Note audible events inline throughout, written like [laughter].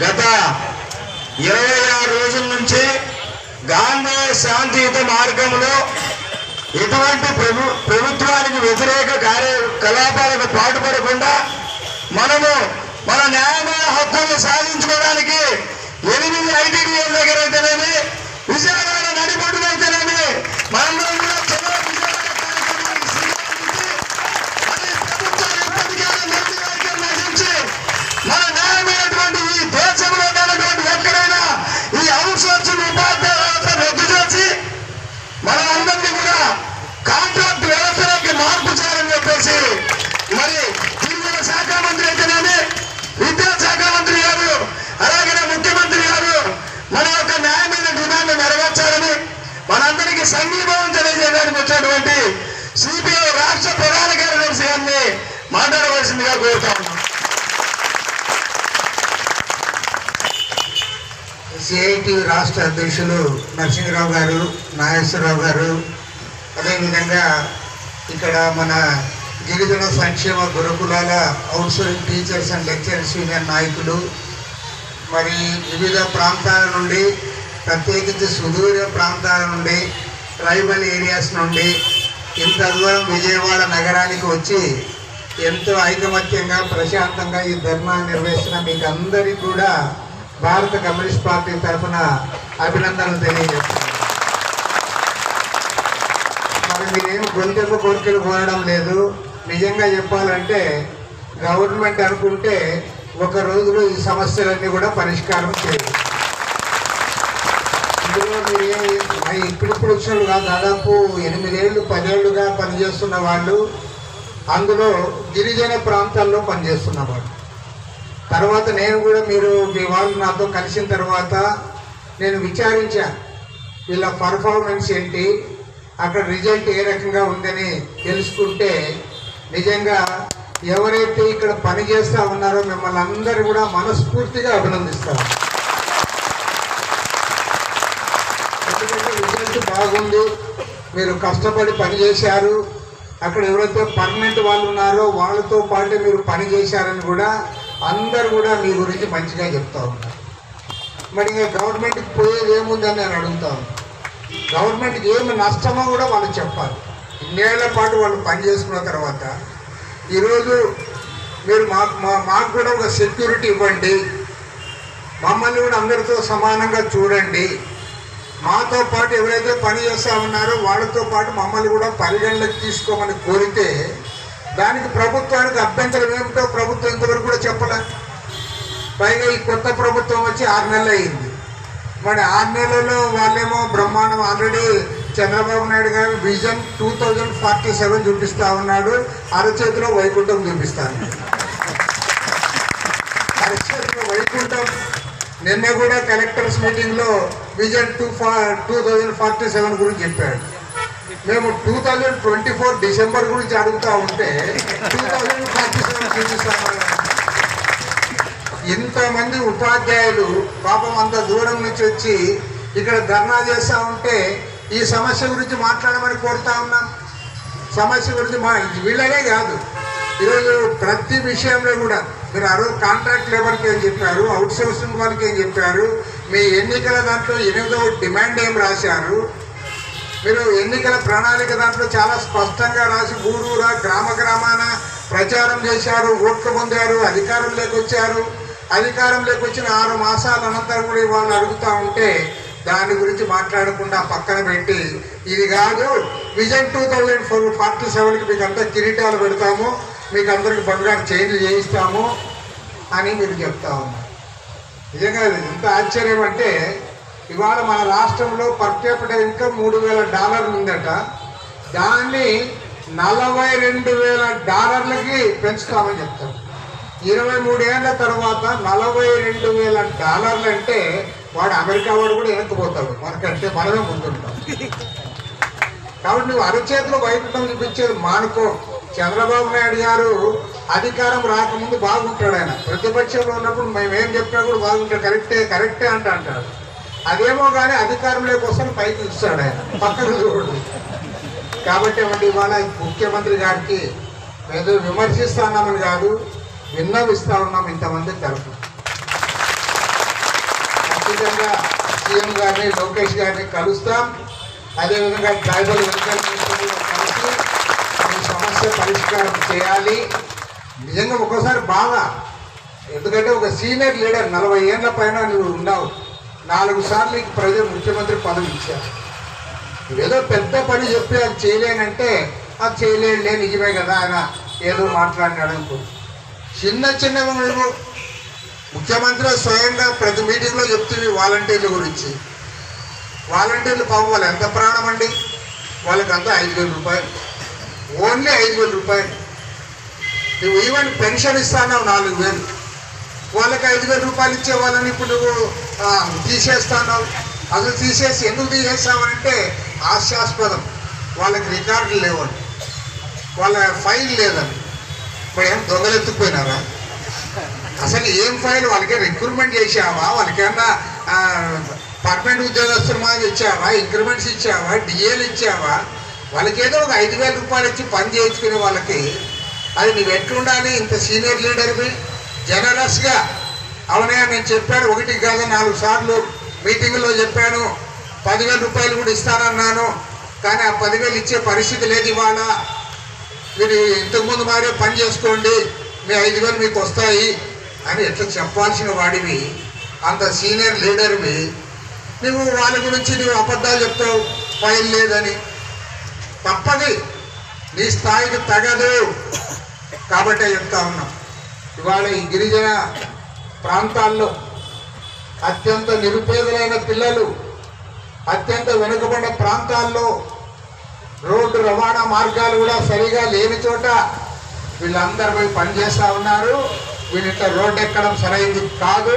గత ఇరవై ఆరు రోజుల నుంచి గాంధీ శాంతియుత మార్గంలో ఎటువంటి ప్రభు ప్రభుత్వానికి వ్యతిరేక కార్యకలాపాలకు పాటుపడకుండా మనము మన న్యాయమైన హక్కులను సాధించుకోవడానికి ఎనిమిది ఐటీడీఎం దగ్గర అయితేనేమి విజయవాడ నడిబొడ్డున అయితేనేమి మనందరం కూడా చలో విజయవాడ కార్యక్రమానికి శ్రీకారం చుట్టి, అది ప్రభుత్వం ఇప్పటికే నిర్ణయానికి నశించి మన న్యాయమైనటువంటి ఈ దేశంలో ఉన్నటువంటి ఎక్కడైనా ఈ అవుట్సోర్సింగ్ ఉపాధ్యాయ వ్యవస్థ రద్దు చేసి మనమందరినీ కూడా కాంట్రాక్ట్ వ్యవస్థలోకి మార్పు చేయాలని చెప్పేసి మరి తిరుగుల శాఖ మంత్రి అయితేనేమి విద్యాశాఖ మంత్రి గారు అలాగే ముఖ్యమంత్రి గారు మన యొక్క న్యాయమైన డిమాండ్ నెరవేర్చాలని మనందరికీ సంఘీభావం తెలియజేయడానికి వచ్చినటువంటి సిపిఐ రాష్ట్ర ప్రధాన కార్యదర్శి గారిని మాట్లాడవలసిందిగా కోరుతా ఉన్నాం. సిఐటి రాష్ట్ర అధ్యక్షులు నరసింహరావు గారు నాగేశ్వరరావు గారు అదేవిధంగా ఇక్కడ మన గిరిజన సంక్షేమ గురుకులాల outsourcing teachers and lecturers union నాయకులు మరి వివిధ ప్రాంతాల నుండి ప్రత్యేకించి సుదూర ప్రాంతాల నుండి ట్రైబల్ ఏరియాస్ నుండి ఇంత దూరం విజయవాడ నగరానికి వచ్చి ఎంతో ఐకమత్యంగా ప్రశాంతంగా ఈ ధర్నా నిర్వహిస్తున్న మీకు అందరికీ కూడా భారత కమ్యూనిస్ట్ పార్టీ తరఫున అభినందనలు తెలియజేస్తున్నాను. మరి మీరేం గొంతెప్పు కోరికలు కోరడం లేదు. నిజంగా చెప్పాలంటే గవర్నమెంట్ అనుకుంటే ఒక రోజులో ఈ సమస్యలన్నీ కూడా పరిష్కారం చేయదు అందులో మీరు ఇప్పుడిప్పుడు వచ్చిన కాదు దాదాపు ఎనిమిదేళ్ళు పదేళ్ళుగా పనిచేస్తున్న వాళ్ళు అందులో గిరిజన ప్రాంతాల్లో పనిచేస్తున్న వాళ్ళు. తర్వాత నేను కూడా మీరు మీ వాళ్ళు నాతో కలిసిన తర్వాత నేను విచారించాను వీళ్ళ పర్ఫార్మెన్స్ ఏంటి అక్కడ రిజల్ట్ ఏ రకంగా ఉందని తెలుసుకుంటే నిజంగా ఎవరైతే ఇక్కడ పని చేస్తా ఉన్నారో మిమ్మల్ని అందరూ కూడా మనస్ఫూర్తిగా అభినందిస్తారు ఎందుకంటే రిజల్ట్ బాగుంది మీరు కష్టపడి పని చేశారు. అక్కడ ఎవరైతే పర్మనెంట్ వాళ్ళు ఉన్నారో వాళ్ళతో పాటు మీరు పని చేశారని కూడా అందరు కూడా మీ గురించి మంచిగా చెప్తా ఉన్నారు. మరి ఇంకా గవర్నమెంట్కి పోయేది ఏముందని నేను అడుగుతాను గవర్నమెంట్కి ఏమి నష్టమో కూడా వాళ్ళు చెప్పాలి. ఇన్నేళ్ళ పాటు వాళ్ళు పని చేసుకున్న తర్వాత ఈరోజు మీరు మాకు మా- మాకు కూడా ఒక సెక్యూరిటీ ఇవ్వండి. మమ్మల్ని కూడా అందరితో సమానంగా చూడండి. మాతో పాటు ఎవరైతే పని చేస్తూ ఉన్నారో వాళ్ళతో పాటు మమ్మల్ని కూడా పరిగణలోకి తీసుకోమని కోరితే దానికి ప్రభుత్వానికి అభ్యంతరం ఏమిటో ప్రభుత్వం ఇంతవరకు కూడా చెప్పలే. పైగా ఈ కొత్త ప్రభుత్వం వచ్చి ఆరు నెలలు అయింది. మరి ఆరు నెలల్లో వాళ్ళేమో బ్రహ్మాండం ఆల్రెడీ చంద్రబాబు నాయుడు గారు vision two thousand forty seven చూపిస్తా ఉన్నాడు. అరచేతిలో వైకుంఠం చూపిస్తాను అరచేతిలో వైకుంఠం నిన్న కూడా కలెక్టర్స్ మీటింగ్లో విజన్ టూ ఫా టూ థౌజండ్ ఫార్టీ సెవెన్ గురించి చెప్పాడు మేము two thousand twenty four December గురించి అడుగుతా ఉంటే టూ థౌజండ్ ఫార్టీ సెవెన్ చూపిస్తామన్నారు. ఇంతమంది ఉపాధ్యాయులు పాపం అంత దూరం నుంచి వచ్చి ఇక్కడ ధర్నా చేస్తూ ఉంటే ఈ సమస్య గురించి మాట్లాడమని కోరుతా ఉన్నాం. సమస్య గురించి మా వీళ్ళనే కాదు. ఈరోజు ప్రతి విషయంలో కూడా మీరు ఆ రోజు కాంట్రాక్ట్ లేబర్కి ఏం చెప్పారు అవుట్ సోర్సింగ్ వాళ్ళకి ఏం చెప్పారు మీ ఎన్నికల దాంట్లో ఎనిమిదో డిమాండ్ ఏం రాశారు మీరు ఎన్నికల ప్రణాళిక దాంట్లో చాలా స్పష్టంగా రాసి ఊరూరా గ్రామ గ్రామాన ప్రచారం చేశారు ఓట్లు పొందారు అధికారం లేకొచ్చారు. అధికారం లేకొచ్చిన ఆరు మాసాల అనంతరం కూడా వాళ్ళు అడుగుతూ ఉంటే దాని గురించి మాట్లాడకుండా పక్కన పెట్టి ఇది కాదు vision two thousand four forty సెవెన్కి మీకు అంతా కిరీటాలు పెడతాము. మీకు అందరికి బంగారు చైన్లు చేయిస్తాము అని మీరు చెప్తా ఉన్నారు. నిజంగా ఎంత ఆశ్చర్యం అంటే ఇవాళ మన రాష్ట్రంలో పర్ క్యాపిటల్ ఇన్కమ్ మూడు వేల డాలర్లు ఉందట. దాన్ని నలభై రెండు వేల డాలర్లకి పెంచుతామని చెప్తారు. ఇరవై మూడేళ్ళ తర్వాత నలభై రెండు వేల డాలర్లు అంటే వాడు అమెరికా వాడు కూడా వెనక్కిపోతాడు మనకంటే మనమే ముందుంటాం. [laughs] కాబట్టి నువ్వు అరచేతిలో వైకుంఠం చూపించేది మానుకో. చంద్రబాబు నాయుడు గారు అధికారం రాకముందు బాగుంటాడు ఆయన. ప్రతిపక్షంలో ఉన్నప్పుడు మేమేం చెప్పినా కూడా బాగుంటాడు. కరెక్టే కరెక్టే అంట అంటాడు. అదేమో కానీ అధికారంలోకి వస్తే పైకి ఇస్తాడు ఆయన. పక్కన చూడు. కాబట్టి ఏమంటే ఇవాళ ముఖ్యమంత్రి గారికి ఏదో విమర్శిస్తా ఉన్నామని కాదు విన్నవిస్తా ఉన్నాం ఇంతమంది తరఫు ఖచ్చితంగా సీఎం గారిని లోకేష్ గారిని కలుస్తాం. అదేవిధంగా ట్రైబల్ వెంకటేశ్వర మినిస్టర్ కూడా కలిసి ఈ సమస్య పరిష్కారం చేయాలి. నిజంగా ఒక్కోసారి బాగా. ఎందుకంటే ఒక సీనియర్ లీడర్ నలభై ఏళ్ళ పైన నువ్వు ఉన్నావు. నాలుగు సార్లు నీకు ప్రజలు ముఖ్యమంత్రి పదవి ఇచ్చారు. ఏదో పెద్ద పని చెప్పి అది చేయలేనంటే అది చేయలేడులే నిజమే కదా ఆయన ఏదో మాట్లాడినాడు అనుకో. చిన్న చిన్న నువ్వు ముఖ్యమంత్రి స్వయంగా ప్రతి మీటింగ్లో చెప్తుంది వాలంటీర్ల గురించి. వాలంటీర్లు పాపం వాళ్ళు ఎంత ప్రాణం అండి? వాళ్ళకి అంతా ఐదు వేల రూపాయలు. ఓన్లీ ఐదు వేల రూపాయలు. నువ్వు ఈవెన్ పెన్షన్ ఇస్తాను నాలుగు వేలు. వాళ్ళకి ఐదు వేల రూపాయలు ఇచ్చే వాళ్ళని ఇప్పుడు నువ్వు ఆ, అసలు తీసేసి ఎందుకు తీసేస్తావంటే హాస్యాస్పదం. వాళ్ళకి రికార్డులు లేవండి వాళ్ళ ఫైల్ లేదండి. ఇప్పుడు ఏం దొంగలెత్తుకుపోయినారా? అసలు ఏం ఫైల్? వాళ్ళకే రిక్రూట్మెంట్ చేసావా వాళ్ళకేమన్నా పర్మనెంట్ ఉద్యోగస్తులు మాది ఇచ్చావా? ఇంక్రిమెంట్స్ ఇచ్చావా? డిఏలు ఇచ్చావా? వాళ్ళకి ఏదో ఒక ఐదు వేల రూపాయలు ఇచ్చి పని చేయించుకునే వాళ్ళకి అది నువ్వు ఎట్లుండాలి? ఇంత సీనియర్ లీడర్వి జనరస్గా అవునే నేను చెప్పాను ఒకటి కాదు నాలుగు సార్లు మీటింగ్లో చెప్పాను. పదివేల రూపాయలు కూడా ఇస్తానన్నాను. కానీ ఆ పదివేలు ఇచ్చే పరిస్థితి లేదు ఇవాళ. మీరు ఇంతకుముందు మారే పని చేసుకోండి. మీ ఐదు వేలు మీకు వస్తాయి అని ఎట్లా చెప్పాల్సిన వాడివి? అంత సీనియర్ లీడర్వి నువ్వు వాళ్ళ గురించి నువ్వు అబద్ధాలు చెప్తావు. ఫైల్ లేదని. తప్పది. నీ స్థాయికి తగదు. కాబట్టే చెప్తా ఉన్నాం. ఇవాళ ఈ గిరిజన ప్రాంతాల్లో అత్యంత నిరుపేదలైన పిల్లలు అత్యంత వెనుకబడిన ప్రాంతాల్లో రోడ్డు రవాణా మార్గాలు కూడా సరిగా లేని చోట వీళ్ళందరూ పోయి పనిచేస్తూ ఉన్నారు. వీళ్ళిట్లా రోడ్డు ఎక్కడం సరైంది కాదు.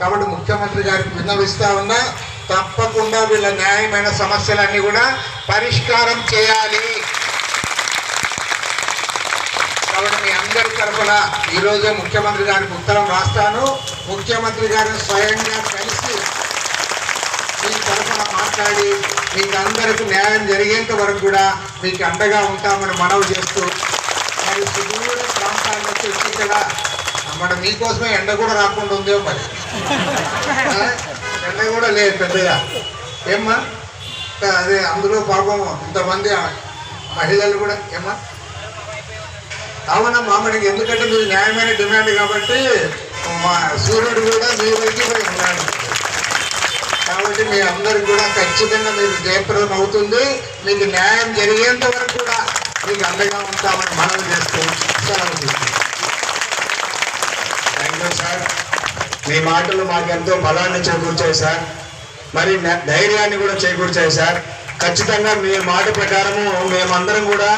కాబట్టి ముఖ్యమంత్రి గారికి విన్నవిస్తూ ఉన్నా. తప్పకుండా వీళ్ళ న్యాయమైన సమస్యలన్నీ కూడా పరిష్కారం చేయాలి. కాబట్టి మీ అందరి తరఫున ఈరోజే ముఖ్యమంత్రి గారికి ఉత్తరం రాస్తాను. ముఖ్యమంత్రి గారిని స్వయంగా కలిసి మీ తరఫున మాట్లాడి మీకు అందరికి న్యాయం జరిగేంత వరకు కూడా మీకు అండగా ఉంటామని మనవి చేస్తూ మరి సుదూర ప్రాంతాల నుంచి వచ్చి ఇక్కడ మన మీకోసమే ఎండ కూడా రాకుండా ఉందో మరి. [laughs] లేదు పెద్దగా. ఏమ్మా? అదే అందులో పాపం ఇంతమంది మహిళలు కూడా ఏమ్మా? అవునమ్మా మనకి ఎందుకంటే మీరు న్యాయమైన డిమాండ్ కాబట్టి మా సూర్యుడు కూడా మీ వైపు ఉన్నాడు. కాబట్టి మీ అందరికి కూడా ఖచ్చితంగా మీకు జయప్రదం అవుతుంది. మీకు న్యాయం జరిగేంత వరకు కూడా మీకు అండగా ఉంటామని మనవి చేస్తూ సెలవు థ్యాంక్ యూ సార్. మీ మాటలు మాకెంతో బలాన్ని చేకూర్చాయి సార్. మరి ధైర్యాన్ని కూడా చేకూర్చాయి సార్. ఖచ్చితంగా మీ మాట ప్రకారము మేమందరం కూడా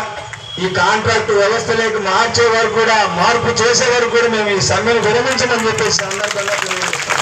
ఈ కాంట్రాక్ట్ వ్యవస్థలోకి మార్చే వరకు కూడా మార్పు చేసే వరకు కూడా మేము ఈ సమ్మెను విరమించమని చెప్పేసి సందర్భంగా తెలియజేస్తాం.